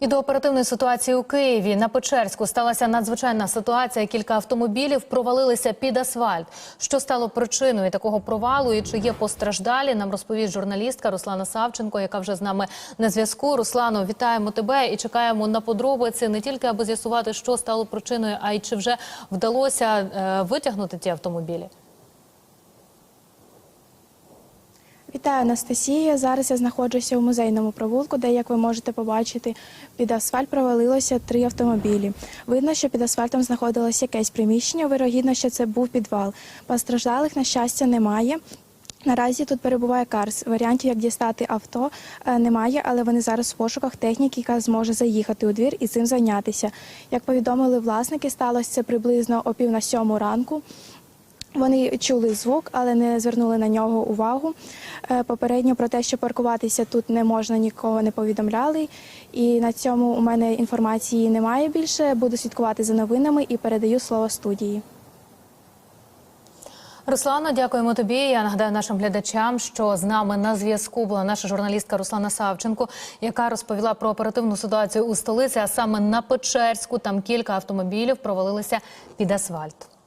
І до оперативної ситуації у Києві на Печерську сталася надзвичайна ситуація. Кілька автомобілів провалилися під асфальт. Що стало причиною такого провалу і чи є постраждалі? Нам розповість журналістка Руслана Савченко, яка вже з нами на зв'язку. Руслано, вітаємо тебе і чекаємо на подробиці не тільки аби з'ясувати, що стало причиною, а й чи вже вдалося е, витягнути ті автомобілі. Вітаю, Анастасія. Зараз я знаходжуся у музейному провулку, де, як ви можете побачити, під асфальт провалилося три автомобілі. Видно, що під асфальтом знаходилось якесь приміщення. Вирогідно, що це був підвал. Постраждалих, на щастя, немає. Наразі тут перебуває Карс. Варіантів, як дістати авто, е, немає, але вони зараз в пошуках техніки, яка зможе заїхати у двір і цим зайнятися. Як повідомили власники, сталося це приблизно о пів на сьому ранку. Вони чули звук, але не звернули на нього увагу. Е, Попередньо про те, що паркуватися тут не можна, нікого не повідомляли. І на цьому у мене інформації немає більше. Буду слідкувати за новинами і передаю слово студії. Руслано, дякуємо тобі. Я нагадаю нашим глядачам, що з нами на зв'язку була наша журналістка Руслана Савченко, яка розповіла про оперативну ситуацію у столиці, а саме на Печерську. Там кілька автомобілів провалилися під асфальт.